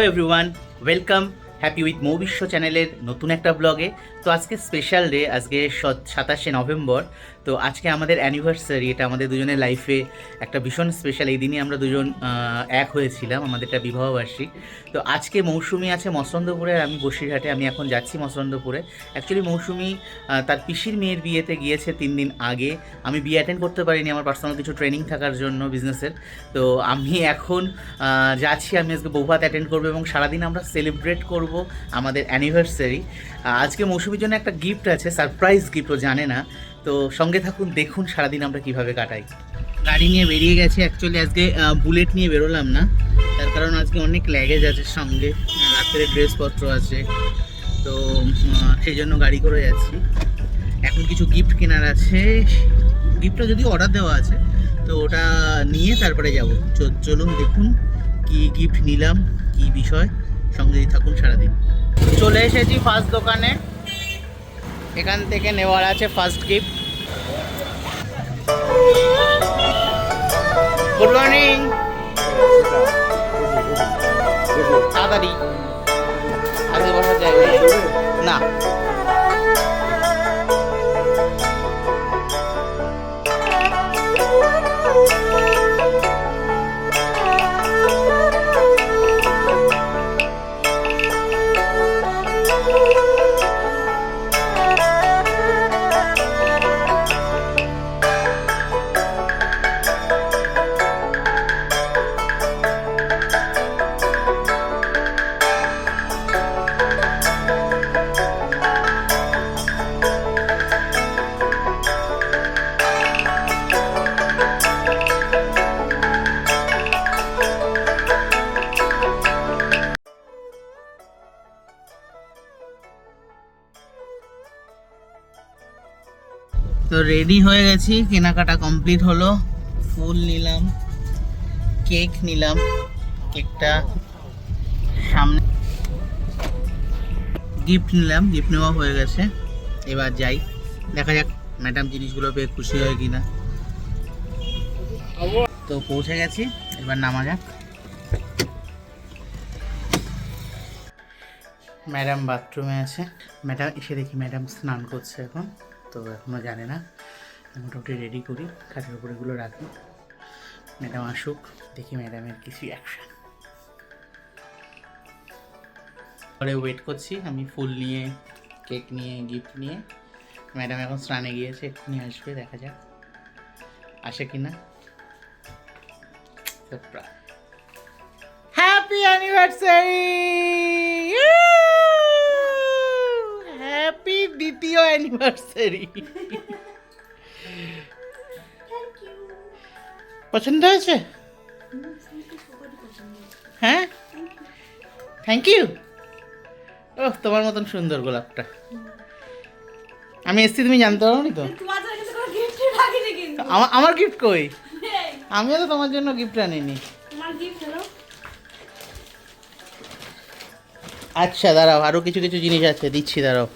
Everyone welcome happy with Mou Biswa চ্যানেলের নতুন একটা ব্লগে তো আজকে স্পেশাল ডে আজকে সাতাশে নভেম্বর। তো আজকে আমাদের অ্যানিভার্সারি এটা আমাদের দুজনের লাইফে একটা ভীষণ স্পেশাল এই দিনই আমরা দুজন এক হয়েছিলাম আমাদের একটা বিবাহবার্ষিক তো আজকে মৌসুমি আছে মসন্দপুরে, আমি বসিরহাটে, আমি এখন যাচ্ছি মসন্দপুরে। অ্যাকচুয়ালি মৌসুমি তার পিসির মেয়ের বিয়েতে গিয়েছে তিন দিন আগে। আমি বিয়ে অ্যাটেন্ড করতে পারিনি, আমার পার্সোনাল কিছু ট্রেনিং থাকার জন্য বিজনেসের তো আমি এখন যাচ্ছি, আমি আজকে বৌভাত অ্যাটেন্ড করব এবং সারাদিন আমরা সেলিব্রেট করব আমাদের অ্যানিভার্সারি আজকে মৌসুমীর জন্য একটা গিফট আছে সারপ্রাইজ গিফট ও জানে না। তো সঙ্গে থাকুন দেখুন সারাদিন আমরা কীভাবে কাটাই। গাড়ি নিয়ে বেরিয়ে গেছি অ্যাকচুয়ালি আজকে বুলেট নিয়ে বেরোলাম না। তার কারণ আজকে অনেক ল্যাগেজ আছে সঙ্গে আহ, রাত্রের ড্রেসপত্র আছে। তো সেই জন্য গাড়ি করে যাচ্ছি। এখন কিছু গিফট কেনার আছে। গিফটটা যদি অর্ডার দেওয়া আছে তো ওটা নিয়ে তারপরে যাব। চলুন দেখুন কি গিফট নিলাম কি বিষয়। সঙ্গেই থাকুন সারাদিন। চলে এসেছি ফার্স্ট দোকানে। এখান থেকে নেওয়ার আছে ফার্স্ট গিফট গুড মর্নিং তাড়াতাড়ি। আজকে বসা যায় না। তো রেডি হয়ে গেছি, কেনাকাটা কমপ্লিট হলো, ফুল নিলাম কেক নিলাম কেকটা সামনে গিফট নিলাম গিফট নেওয়া হয়ে গেছে, এবার যাই, দেখা যাক ম্যাডাম জিনিসগুলো পেয়ে খুশি হয় কিনা। তো পৌঁছে গেছি, এবার নামা যাক। ম্যাডাম বাথরুমে আছে। ম্যাডাম এসে দেখি ম্যাডাম স্নান করছে এখন। তো এখনও জানে না। মোটামুটি রেডি করি খাটের উপরে এগুলো রাখি। ম্যাডাম আসুক, দেখি ম্যাডামের কিছু অ্যাকশন পরে ওয়েট করছি, আমি ফুল নিয়ে কেক নিয়ে গিফট নিয়ে। ম্যাডাম এখন স্নানে গিয়েছে, এক্ষুনি আসবে, দেখা যাক। আসে কি না হ্যাপি অ্যানিভার্সারি হ্যাপি দ্বিতীয় অ্যানিভার্সারি পছন্দ হয়েছে? হ্যাঁ? থ্যাংক ইউ ও তোমার মতন সুন্দর গোলাপটা। আমি এসছি তুমি জানতে পারো তো? রাখিনি কিন্তু আমার গিফট কই? এই, আমিও তো তোমার জন্য গিফট আনিনি। আচ্ছা দাঁড়াও আরও কিছু কিছু জিনিস আছে দিচ্ছি দাঁড়াও।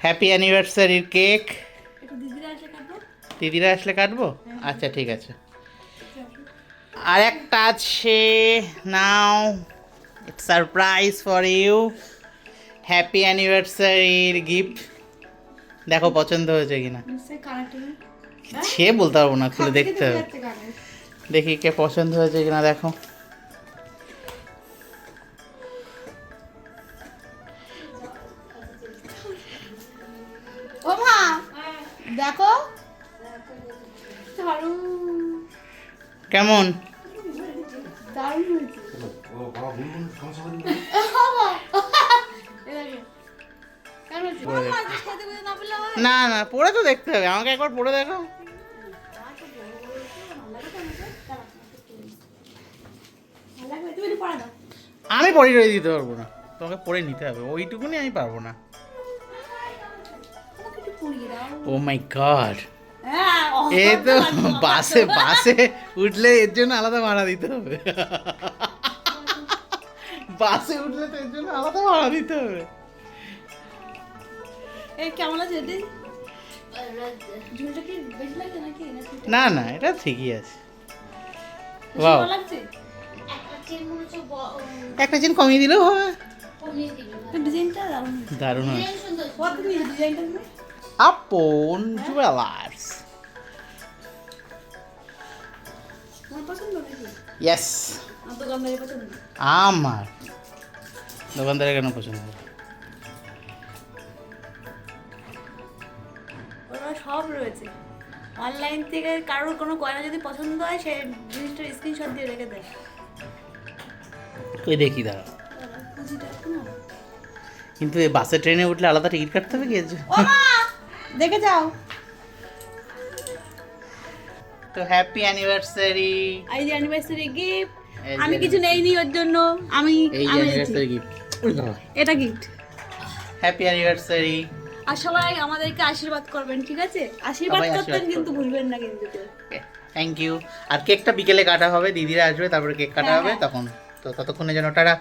হ্যাপি অ্যানিভার্সারির কেক দিদিরা আসলে কাটবো? আচ্ছা ঠিক আছে। আর একটা আছে। Now it's surprise for you happy অ্যানিভার্সারির gift দেখো পছন্দ হয়েছে কিনা। সে বলতে পারব না খুলে দেখতে হবে। দেখি কে পছন্দ হয়েছে কিনা দেখো। ও মা দেখো কেমন? না না না পড়ে তো দেখতে হবে। আমাকে একবার পড়ে দেখো। ভালো লাগবে? তুমি একটু পড়া দাও। আমি পড়ে রয়ে দিতে পারব না। তোমাকে পড়ে নিতে হবে। ওইটুকুনি আমি পারব না। ও মাই গড এ তো বাসে বাসে উঠলে এর জন্য আলাদা ভাড়া দিতে হবে। বাসে উঠলে তো এর জন্য আলাদা ভাড়া দিতে হবে। কেমন আছে না না এটা ঠিকই আছে। উম, একটা চেন কমিয়ে দিলেও হবে। ডিজাইনটা দারুণ দারুণ হয় আপন জুয়েলার্স ইয়েস আমার দোকানদারের কেন পছন্দ? সব রয়েছে। অনলাইন থেকে কারোর কোনো গয়না যদি পছন্দ হয় সে জিনিসটার স্ক্রিনশট দিয়ে রেখে দেয়। ওই দেখি দাঁড়া কিন্তু বাসে ট্রেনে উঠলে আলাদা টিকিট কাটতে হবে কি? দেখে যাও। তো হ্যাপি অ্যানিভার্সারি এই যে অ্যানিভার্সারি গিফট আমি কিছু নেইনি ওর জন্য। আমি এই অ্যানিভার্সারি গিফট এটা গিফট হ্যাপি অ্যানিভার্সারি আর সবাই আমাদেরকে আশীর্বাদ করবেন ঠিক আছে? আশীর্বাদ করতেন কিন্তু ভুলবেন না কিন্তু থ্যাংক ইউ আর কেকটা বিকেলে কাটা হবে দিদিরা আসবে তারপরে কেক কাটা হ্যাঁ, হবে হ্যাঁ। তখন তো ততক্ষণে যেন টাটা।